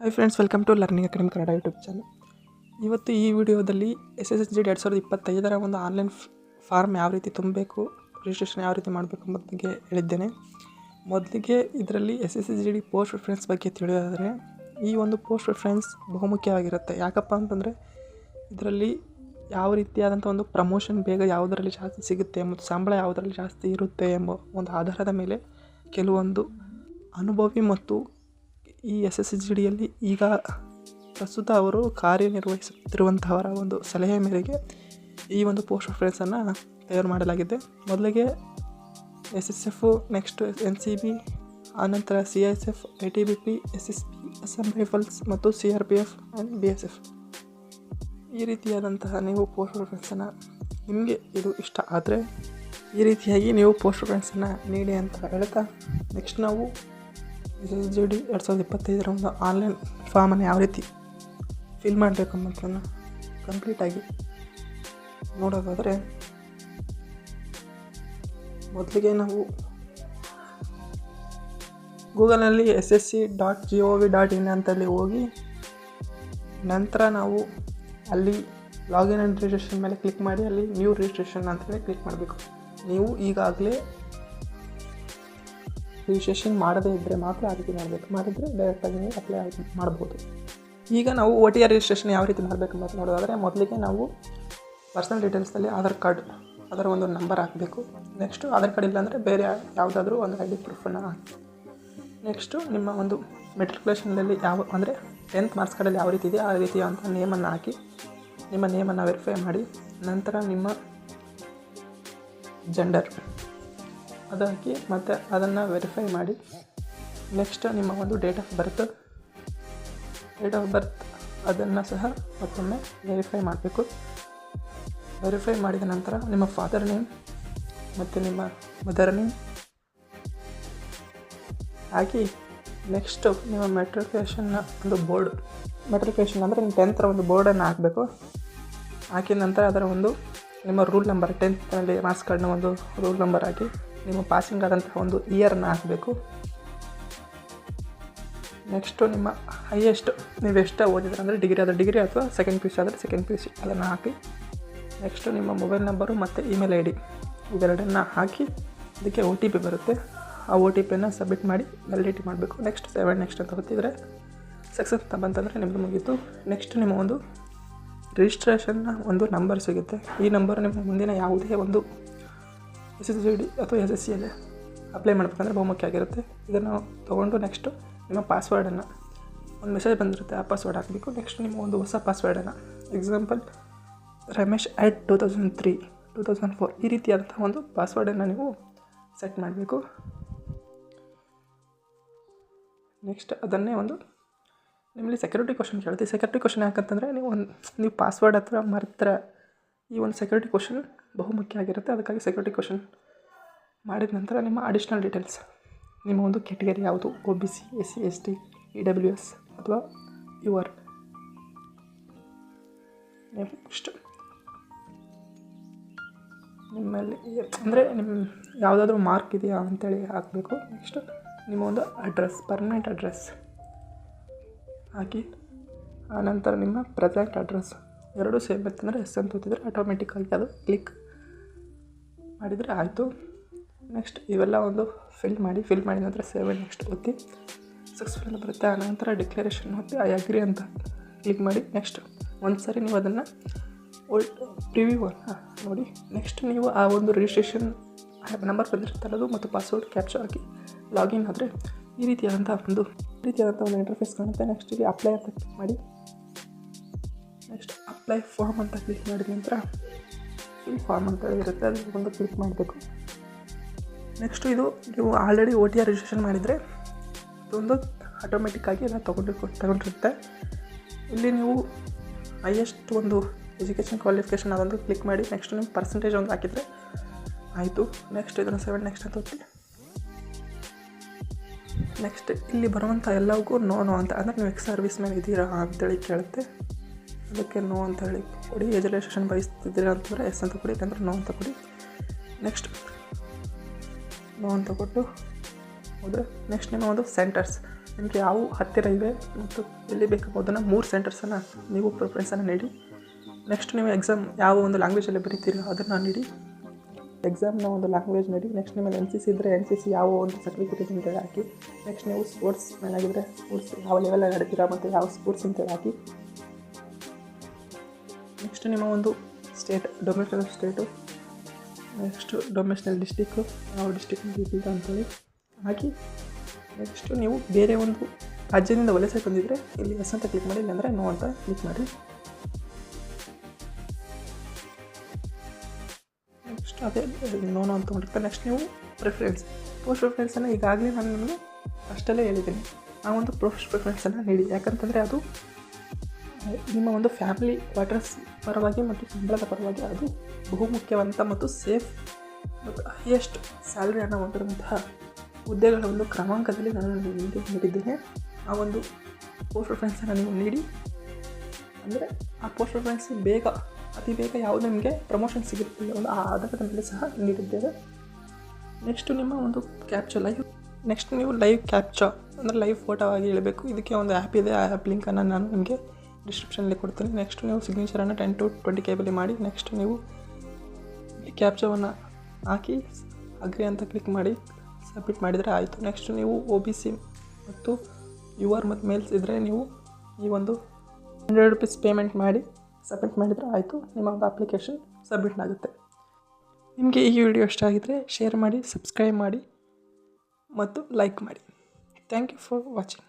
Hi friends welcome to learning academy Kannada YouTube channel ಇವತ್ತು ಈ ವಿಡಿಯೋದಲ್ಲಿ ಎಸ್ ಎಸ್ ಎಸ್ ಜಿ ಎರಡು ಸಾವಿರದ ಇಪ್ಪತ್ತೈದರ ಒಂದು ಆನ್ಲೈನ್ ಫಾರ್ಮ್ ಯಾವ ರೀತಿ ತುಂಬಬೇಕು ರಿಜಿಸ್ಟ್ರೇಷನ್ ಯಾವ ರೀತಿ ಮಾಡಬೇಕು ಎಂಬುದ್ರ ಬಗ್ಗೆ ಹೇಳಿದ್ದೇನೆ. ಮೊದಲಿಗೆ ಇದರಲ್ಲಿ S S S G D post preference ಬಗ್ಗೆ ತಿಳಿಯೋದಾದರೆ, ಈ ಒಂದು ಪೋಸ್ಟ್ ಪ್ರಿಫರೆನ್ಸ್ ಬಹುಮುಖ್ಯವಾಗಿರುತ್ತೆ. ಯಾಕಪ್ಪ ಅಂತಂದರೆ, ಇದರಲ್ಲಿ ಯಾವ ರೀತಿಯಾದಂಥ ಒಂದು ಪ್ರಮೋಷನ್ ಬೇಗ ಯಾವುದರಲ್ಲಿ ಜಾಸ್ತಿ ಸಿಗುತ್ತೆ ಮತ್ತು ಸಂಬಳ ಯಾವುದರಲ್ಲಿ ಜಾಸ್ತಿ ಇರುತ್ತೆ ಎಂಬ ಒಂದು ಆಧಾರದ ಮೇಲೆ ಕೆಲವೊಂದು ಅನುಭವಿ ಮತ್ತು ಈ ಎಸ್ ಎಸ್ ಜಿ ಡಿಯಲ್ಲಿ ಈಗ ಪ್ರಸ್ತುತ ಅವರು ಕಾರ್ಯನಿರ್ವಹಿಸುತ್ತಿರುವಂತಹವರ ಒಂದು ಸಲಹೆ ಮೇರೆಗೆ ಈ ಒಂದು ಪೋಸ್ಟ್ ಪ್ರಿಫರೆನ್ಸನ್ನು ತಯಾರು ಮಾಡಲಾಗಿದೆ. ಮೊದಲಿಗೆ S S F next N C B ಆನಂತರ C S F, I T B P S S P Assam rifles ಮತ್ತು C R P F and B S F. ಈ ರೀತಿಯಾದಂತಹ ನೀವು ಪೋಸ್ಟ್ ಪ್ರಿಫರೆನ್ಸನ್ನು ನಿಮಗೆ ಇದು ಇಷ್ಟ ಆದರೆ ಈ ರೀತಿಯಾಗಿ ನೀವು ಪೋಸ್ಟ್ ಫ್ರೆಂಡ್ಸನ್ನು ನೀಡಿ ಅಂತ ಹೇಳ್ತಾ, ನೆಕ್ಸ್ಟ್ ನಾವು ಎಸ್ ಎಸ್ ಜಿ ಡಿ ಎರಡು ಸಾವಿರದ ಇಪ್ಪತ್ತೈದರ ಒಂದು ಆನ್ಲೈನ್ ಫಾರ್ಮನ್ನು ಯಾವ ರೀತಿ ಫಿಲ್ ಮಾಡಬೇಕು ಅನ್ನೋದನ್ನು ಕಂಪ್ಲೀಟಾಗಿ ನೋಡೋದಾದರೆ, ಮೊದಲಿಗೆ ನಾವು ಗೂಗಲ್ನಲ್ಲಿ S S C dot G O V dot in ಅಂತಲ್ಲಿ ಹೋಗಿ, ನಂತರ ನಾವು ಅಲ್ಲಿ ಲಾಗಿನ್ ಆ್ಯಂಡ್ ರಿಜಿಸ್ಟ್ರೇಷನ್ ಮೇಲೆ ಕ್ಲಿಕ್ ಮಾಡಿ, ಅಲ್ಲಿ ನ್ಯೂ ರಿಜಿಸ್ಟ್ರೇಷನ್ ಅಂತೇಳಿ ಕ್ಲಿಕ್ ಮಾಡಬೇಕು. ನೀವು ಈಗಾಗಲೇ ರಿಜಿಸ್ಟ್ರೇಷನ್ ಮಾಡದೇ ಇದ್ದರೆ ಮಾತ್ರ ಆ ರೀತಿ ಮಾಡಬೇಕು. ಮಾಡಿದರೆ ಡೈರೆಕ್ಟಾಗಿ ನೀವು ಅಪ್ಲೈ ಮಾಡ್ಬೋದು. ಈಗ ನಾವು ಒ ಟಿ ಆರ್ ರಿಜಿಸ್ಟ್ರೇಷನ್ ಯಾವ ರೀತಿ ಮಾಡಬೇಕು ಅಂತ ನೋಡೋದಾದರೆ ಮೊದಲಿಗೆ ನಾವು ಪರ್ಸನಲ್ ಡೀಟೇಲ್ಸಲ್ಲಿ ಆಧಾರ್ ಕಾರ್ಡ್, ಅದರ ಒಂದು ನಂಬರ್ ಹಾಕಬೇಕು. ನೆಕ್ಸ್ಟು ಆಧಾರ್ ಕಾರ್ಡ್ ಇಲ್ಲಾಂದರೆ ಬೇರೆ ಯಾವುದಾದ್ರೂ ಒಂದು ಐ ಡಿ ಪ್ರೂಫನ್ನು ಹಾಕಿ. ನೆಕ್ಸ್ಟು ನಿಮ್ಮ ಒಂದು ಮೆಟ್ರಿಕ್ಯುಲೇಷನಲ್ಲಿ ಯಾವ, ಅಂದರೆ ಟೆಂತ್ ಮಾರ್ಕ್ಸ್ ಕಾರ್ಡಲ್ಲಿ ಯಾವ ರೀತಿ ಇದೆ ಆ ರೀತಿಯ ಅಂತ ನೇಮನ್ನು ಹಾಕಿ, ನಿಮ್ಮ ನೇಮನ್ನು ವೆರಿಫೈ ಮಾಡಿ. ನಂತರ ನಿಮ್ಮ ಜೆಂಡರ್ ಅದು ಹಾಕಿ ಮತ್ತು ಅದನ್ನು ವೆರಿಫೈ ಮಾಡಿ. ನೆಕ್ಸ್ಟ್ ನಿಮ್ಮ ಒಂದು date of birth date of birth ಅದನ್ನು ಸಹ ಮತ್ತೊಮ್ಮೆ ವೆರಿಫೈ ಮಾಡಬೇಕು. ವೆರಿಫೈ ಮಾಡಿದ ನಂತರ ನಿಮ್ಮ ಫಾದರ್ ನೇಮ್ ಮತ್ತು ನಿಮ್ಮ ಮದರ್ ನೇಮ್ ಹಾಕಿ ನೆಕ್ಸ್ಟು ನಿಮ್ಮ ಮೆಟ್ರಿಕ್ಯುಲೇಷನ್ನ ಒಂದು ಬೋರ್ಡ್ ಮೆಟ್ರಿಕೇಷನ್ ಅಂದರೆ ನಿಮ್ಮ ಟೆಂತ್ರ ಒಂದು ಬೋರ್ಡನ್ನು ಹಾಕಬೇಕು. ಹಾಕಿದ ನಂತರ ಅದರ ಒಂದು ನಿಮ್ಮ ರೂಲ್ ನಂಬರ್ ಟೆಂತ್ನಲ್ಲಿ ಮಾರ್ಕ್ಸ್ ಕಾರ್ಡ್ನ ಒಂದು ರೂಲ್ ನಂಬರ್ ಹಾಕಿ. ನಿಮ್ಮ ಪಾಸಿಂಗ್ ಆದಂಥ ಒಂದು ಇಯರನ್ನು ಹಾಕಬೇಕು. ನೆಕ್ಸ್ಟು ನಿಮ್ಮ ಹೈಯೆಸ್ಟ್ ನೀವು ಎಷ್ಟು ಓದಿದ್ರೆ ಅಂದರೆ ಡಿಗ್ರಿ ಆದರೆ ಡಿಗ್ರಿ ಅಥವಾ ಸೆಕೆಂಡ್ ಪಿ ಯು ಸಿ ಆದರೆ ಸೆಕೆಂಡ್ ಪಿ ಯು ಸಿ ಅದನ್ನು ಹಾಕಿ. ನೆಕ್ಸ್ಟು ನಿಮ್ಮ ಮೊಬೈಲ್ ನಂಬರು ಮತ್ತು ಇಮೇಲ್ ಐ ಡಿ ಇವೆರಡನ್ನು ಹಾಕಿ ಅದಕ್ಕೆ ಒ ಟಿ ಪಿ ಬರುತ್ತೆ. ಆ ಒ ಟಿ ಪಿಯನ್ನು ಸಬ್ಮಿಟ್ ಮಾಡಿ ವ್ಯಾಲಿಡಿಟಿ ಮಾಡಬೇಕು. ನೆಕ್ಸ್ಟ್ ಸೆವೆನ್ ನೆಕ್ಸ್ಟ್ ಅಂತ ಗೊತ್ತಿದ್ರೆ ಸಕ್ಸಸ್ ಅಂತ ಬಂತಂದರೆ ನಿಮ್ಮದು ಮುಗೀತು. ನೆಕ್ಸ್ಟ್ ನಿಮ್ಮ ಒಂದು ರಿಜಿಸ್ಟ್ರೇಷನ್ನ ಒಂದು ನಂಬರ್ ಸಿಗುತ್ತೆ. ಈ ನಂಬರ್ ನಿಮ್ಮ ಮುಂದಿನ ಯಾವುದೇ ಒಂದು ಎಸ್ ಎಸ್ ಜಿ ಡಿ ಅಥವಾ ಎಸ್ ಎಸ್ ಸಿ ಸಿಯಲ್ಲಿ ಅಪ್ಲೈ ಮಾಡಬೇಕಂದ್ರೆ ಬಹುಮುಖ್ಯ ಆಗಿರುತ್ತೆ. ಇದನ್ನು ತೊಗೊಂಡು ನೆಕ್ಸ್ಟು ನಿಮ್ಮ ಪಾಸ್ವರ್ಡನ್ನು ಒಂದು ಮೆಸೇಜ್ ಬಂದಿರುತ್ತೆ, ಆ ಪಾಸ್ವರ್ಡ್ ಹಾಕಬೇಕು. ನೆಕ್ಸ್ಟ್ ನಿಮ್ಮ ಒಂದು ಹೊಸ ಪಾಸ್ವರ್ಡನ್ನು example Ramesh eight two thousand three two thousand four ಈ ರೀತಿಯಾದಂಥ ಒಂದು ಪಾಸ್ವರ್ಡನ್ನು ನೀವು ಸೆಟ್ ಮಾಡಬೇಕು. ನೆಕ್ಸ್ಟ್ ಅದನ್ನೇ ಒಂದು ನಿಮ್ಮಲ್ಲಿ ಸೆಕ್ಯೂರಿಟಿ ಕ್ವಶನ್ ಕೇಳುತ್ತೆ. ಸೆಕ್ಯೂರಿಟಿ ಕ್ವಶನ್ ಯಾಕಂತಂದರೆ ನೀವು ಒಂದು ನೀವು ಪಾಸ್ವರ್ಡ್ ಹತ್ರ ಮರ್ತರ ಈ ಒಂದು ಸೆಕ್ಯೂರಿಟಿ ಕ್ವಶನ್ ಬಹುಮುಖ್ಯ ಆಗಿರುತ್ತೆ. ಅದಕ್ಕಾಗಿ ಸೆಕ್ಯೂರಿಟಿ ಕ್ವಶನ್ ಮಾಡಿದ ನಂತರ ನಿಮ್ಮ ಅಡಿಷ್ನಲ್ ಡೀಟೇಲ್ಸ್ ನಿಮ್ಮ ಒಂದು ಕೆಟಗರಿ ಯಾವುದು? O B C S C S T E W S ಅಥವಾ ಯು ಆರ್ ನೆಕ್ಸ್ಟ್ ನಿಮ್ಮಲ್ಲಿ ಅಂದರೆ ನಿಮ್ಮ ಯಾವುದಾದ್ರೂ ಮಾರ್ಕ್ ಇದೆಯಾ ಅಂತೇಳಿ ಹಾಕಬೇಕು. ನೆಕ್ಸ್ಟ್ ನಿಮ್ಮ ಒಂದು ಅಡ್ರೆಸ್ ಪರ್ಮನೆಂಟ್ ಅಡ್ರೆಸ್ ಹಾಕಿ ಆನಂತರ ನಿಮ್ಮ ಪ್ರೆಸೆಂಟ್ ಅಡ್ರೆಸ್ ಎರಡೂ ಸೇಮ್ ಇತ್ತಂದರೆ ಎಸ್ ಅಂತ ಓದಿದರೆ ಆಟೋಮೆಟಿಕ್ಕಾಗಿ ಅದು ಕ್ಲಿಕ್ ಮಾಡಿದರೆ ಆಯಿತು. ನೆಕ್ಸ್ಟ್ ಇವೆಲ್ಲ ಒಂದು ಫಿಲ್ ಮಾಡಿ ಫಿಲ್ ಮಾಡಿದ ನಂತರ ಸೇವೆ ನೆಕ್ಸ್ಟ್ ಒತ್ತಿ ಸಕ್ಸಸ್ಫುಲ್ ಬರುತ್ತೆ. ಆನಂತರ ಡಿಕ್ಲರೇಷನ್ ಒತ್ತಿ ಐ ಅಗ್ರಿ ಅಂತ ಕ್ಲಿಕ್ ಮಾಡಿ ನೆಕ್ಸ್ಟ್ ಒಂದು ಸಾರಿ ನೀವು ಅದನ್ನು ಓಲ್ಡ್ ಪ್ರಿವ್ಯೂ ನೋಡಿ. ನೆಕ್ಸ್ಟ್ ನೀವು ಆ ಒಂದು ರಿಜಿಸ್ಟ್ರೇಷನ್ ನಂಬರ್ ಬಂದಿರ್ತಲ್ಲದು ಮತ್ತು ಪಾಸ್ವರ್ಡ್ ಕ್ಯಾಪ್ಚರ್ ಹಾಕಿ ಲಾಗಿನ್ ಆದರೆ ಈ ರೀತಿಯಾದಂಥ ಒಂದು ರೀತಿಯಾದಂಥ ಒಂದು ಇಂಟರ್ಫೇಸ್ ಕಾಣುತ್ತೆ. ನೆಕ್ಸ್ಟ್ ಇಲ್ಲಿ ಅಪ್ಲೈ ಅಂತ ಕ್ಲಿಕ್ ಮಾಡಿ. ನೆಕ್ಸ್ಟ್ ಅಪ್ಲೈ ಫಾರ್ಮ್ ಅಂತ ಕ್ಲಿಕ್ ಮಾಡಿದ ನಂತರ ಫಿಲ್ ಫಾರ್ಮ್ ಅಂತ ಇರುತ್ತೆ ಅದು ಒಂದು ಕ್ಲಿಕ್ ಮಾಡಬೇಕು. ನೆಕ್ಸ್ಟು ಇದು ನೀವು already O T R registration ಮಾಡಿದರೆ ಇದೊಂದು ಆಟೋಮೆಟಿಕ್ಕಾಗಿ ಎಲ್ಲ ತೊಗೊಂಡು ತಗೊಂಡಿರುತ್ತೆ. ಇಲ್ಲಿ ನೀವು ಹೈಯೆಸ್ಟ್ ಒಂದು ಎಜುಕೇಷನ್ ಕ್ವಾಲಿಫಿಕೇಷನ್ ಅದೊಂದು ಕ್ಲಿಕ್ ಮಾಡಿ ನೆಕ್ಸ್ಟ್ ನಿಮ್ಮ ಪರ್ಸೆಂಟೇಜ್ ಒಂದು ಹಾಕಿದರೆ ಆಯಿತು. ನೆಕ್ಸ್ಟ್ ಇದನ್ನು ಸೆವೆನ್ ನೆಕ್ಸ್ಟ್ ಅಂತ ಒತ್ತಿ ನೆಕ್ಸ್ಟ್ ಇಲ್ಲಿ ಬರುವಂಥ ಎಲ್ಲವಕ್ಕೂ ನೋ ನೋ ಅಂತ. ಅಂದರೆ ನೀವು ಎಕ್ಸ್ ಸರ್ವಿಸ್ ಮೇಲೆ ಇದ್ದೀರಾ ಅಂತೇಳಿ ಕೇಳುತ್ತೆ. ಅದಕ್ಕೆ ನೋ ಅಂತ ಹೇಳಿ ಕೊಡಿ. ಏಜ್ ರಿಲೇಷನ್ ಬಯಸ್ತಿದ್ದೀರಾ ಅಂತಂದರೆ ಎಸ್ ಅಂತ ಕೊಡಿ, ಇಲ್ಲಾಂದ್ರೆ ನೋ ಅಂತ ಕೊಡಿ. ನೆಕ್ಸ್ಟ್ ನೋ ಅಂತ ಕೊಟ್ಟು ಹೋದರೆ ನೆಕ್ಸ್ಟ್ ನಿಮ್ಮ ಒಂದು ಸೆಂಟರ್ಸ್ ನಿಮಗೆ ಯಾವ ಹತ್ತಿರ ಇವೆ ಮತ್ತು ಎಲ್ಲಿ ಬೇಕಾಗೋದನ್ನು ಮೂರು ಸೆಂಟರ್ಸನ್ನು ನೀವು ಪ್ರಿಫರೆನ್ಸನ್ನು ನೀಡಿ. ನೆಕ್ಸ್ಟ್ ನೀವು ಎಕ್ಸಾಮ್ ಯಾವ ಒಂದು ಲ್ಯಾಂಗ್ವೇಜಲ್ಲಿ ಬರೀತೀರಿ ಅದನ್ನು ನೀಡಿ. ಎಕ್ಸಾಮ್ನ ಒಂದು ಲ್ಯಾಂಗ್ವೇಜ್ ನೀಡಿ. ನೆಕ್ಸ್ಟ್ ನಿಮ್ಮಲ್ಲಿ ಎನ್ ಸಿ ಸಿ ಇದ್ದರೆ ಎನ್ ಸಿ ಸಿ ಯಾವ ಒಂದು ಸರ್ಟಿಫಿಕೇಟ್ ಅಂತೇಳಿ ಹಾಕಿ. ನೆಕ್ಸ್ಟ್ ನೀವು ಸ್ಪೋರ್ಟ್ಸ್ ಮ್ಯಾನ್ ಆಗಿದ್ದರೆ ಸ್ಪೋರ್ಟ್ಸ್ ಯಾವ ಲೆವೆಲಲ್ಲಿ ನಡೀತೀರಾ ಮತ್ತು ಯಾವ ಸ್ಪೋರ್ಟ್ಸ್ ಅಂತೇಳಿ ಹಾಕಿ. ನೆಕ್ಸ್ಟ್ ನಿಮ್ಮ ಒಂದು state domestic state next domestic district ಯಾವ ಡಿಸ್ಟಿಕ್ ಇದ್ದೀರಾ ಅಂತೇಳಿ. ಹಾಕಿ ನೆಕ್ಸ್ಟು ನೀವು ಬೇರೆ ಒಂದು ರಾಜ್ಯದಿಂದ ವಲಸೆ ಬಂದಿದ್ದರೆ ಇಲ್ಲಿ ಎಸ್ ಅಂತ ಕ್ಲಿಕ್ ಮಾಡಿ, ಇಲ್ಲಾಂದರೆ ನೋ ಅಂತ ಕ್ಲಿಕ್ ಮಾಡಿ. ನೆಕ್ಸ್ಟ್ ಅದೇ ನೋನು ಅಂತ ಮಾಡಿರ್ತಾರೆ. ನೆಕ್ಸ್ಟ್ ನೀವು ಪ್ರಿಫರೆನ್ಸ್ ಪೋಸ್ಟ್ ಪ್ರಿಫರೆನ್ಸನ್ನು ಈಗಾಗಲೇ ನಾನು ನಿಮಗೆ ಅಷ್ಟಲ್ಲೇ ಹೇಳಿದ್ದೀನಿ. ಆ ಒಂದು ಪೋಸ್ಟ್ ಪ್ರಿಫರೆನ್ಸನ್ನು ನೀಡಿ ಯಾಕಂತಂದರೆ ಅದು ನಿಮ್ಮ ಒಂದು ಫ್ಯಾಮಿಲಿ ಕ್ವಾರ್ಟರ್ಸ್ ಪರವಾಗಿ ಮತ್ತು ಸಂಬಳದ ಪರವಾಗಿ ಅದು ಬಹುಮುಖ್ಯವಂತ ಮತ್ತು ಸೇಫ್ ಮತ್ತು ಹೈಯೆಸ್ಟ್ ಸ್ಯಾಲ್ರಿಯನ್ನು ಹೊಂದಿರುವಂತಹ ಹುದ್ದೆಗಳ ಒಂದು ಕ್ರಮಾಂಕದಲ್ಲಿ ನಾನು ನಿಮಗೆ ನೀಡಿದ್ದೇನೆ. ಆ ಒಂದು ಪೋಸ್ಟ್ ಪ್ರಿಫರೆನ್ಸನ್ನು ನೀವು ನೀಡಿ. ಅಂದರೆ ಆ ಪೋಸ್ಟ್ ಪ್ರಿಫರೆನ್ಸ್ ಬೇಗ, ಅತಿ ಬೇಗ ಯಾವುದು ನಿಮಗೆ ಪ್ರಮೋಷನ್ ಸಿಗುತ್ತಿಲ್ಲ ಒಂದು ಆ ಆಧಾರದ ಮೇಲೆ ಸಹ ನೀಡಿದ್ದೇವೆ. ನೆಕ್ಸ್ಟು ನಿಮ್ಮ ಒಂದು ಕ್ಯಾಪ್ಚರ್ ಲೈವ್ ನೆಕ್ಸ್ಟ್ ನೀವು ಲೈವ್ ಕ್ಯಾಪ್ಚರ್ ಅಂದರೆ ಲೈವ್ ಫೋಟೋ ಆಗಿ ಹೇಳಬೇಕು. ಇದಕ್ಕೆ ಒಂದು ಆ್ಯಪ್ ಇದೆ. ಆ ಆ್ಯಪ್ ಲಿಂಕನ್ನು ನಾನು ನಿಮಗೆ ಡಿಸ್ಕ್ರಿಪ್ಷನಲ್ಲಿ ಕೊಡ್ತೀನಿ. ನೆಕ್ಸ್ಟ್ ನೀವು ಸಿಗ್ನೇಚರನ್ನು ಟೆನ್ ಟು ಟ್ವೆಂಟಿ ಕೇಬಲ್ಲಿ ಮಾಡಿ ನೆಕ್ಸ್ಟ್ ನೀವು ಕ್ಯಾಪ್ಚವನ್ನು ಹಾಕಿ ಅಗ್ರಿ ಅಂತ ಕ್ಲಿಕ್ ಮಾಡಿ ಸಬ್ಮಿಟ್ ಮಾಡಿದರೆ ಆಯಿತು. ನೆಕ್ಸ್ಟ್ ನೀವು ಒ ಬಿ ಸಿ ಮತ್ತು ಯು ಆರ್ ಮತ್ತು ಮೇಲ್ಸ್ ಇದ್ದರೆ ನೀವು ಈ ಒಂದು ಹಂಡ್ರೆಡ್ ರುಪೀಸ್ ಪೇಮೆಂಟ್ ಮಾಡಿ ಸಬ್ಮಿಟ್ ಮಾಡಿದರೆ ಆಯಿತು. ನಿಮ್ಮ ಒಂದು ಅಪ್ಲಿಕೇಶನ್ ಸಬ್ಮಿಟ್ ಆಗುತ್ತೆ. ನಿಮಗೆ ಈ ವಿಡಿಯೋ ಇಷ್ಟ ಆಗಿದ್ದರೆ ಶೇರ್ ಮಾಡಿ ಸಬ್ಸ್ಕ್ರೈಬ್ ಮಾಡಿ, ಮತ್ತು ಲೈಕ್ ಮಾಡಿ. Thank you for watching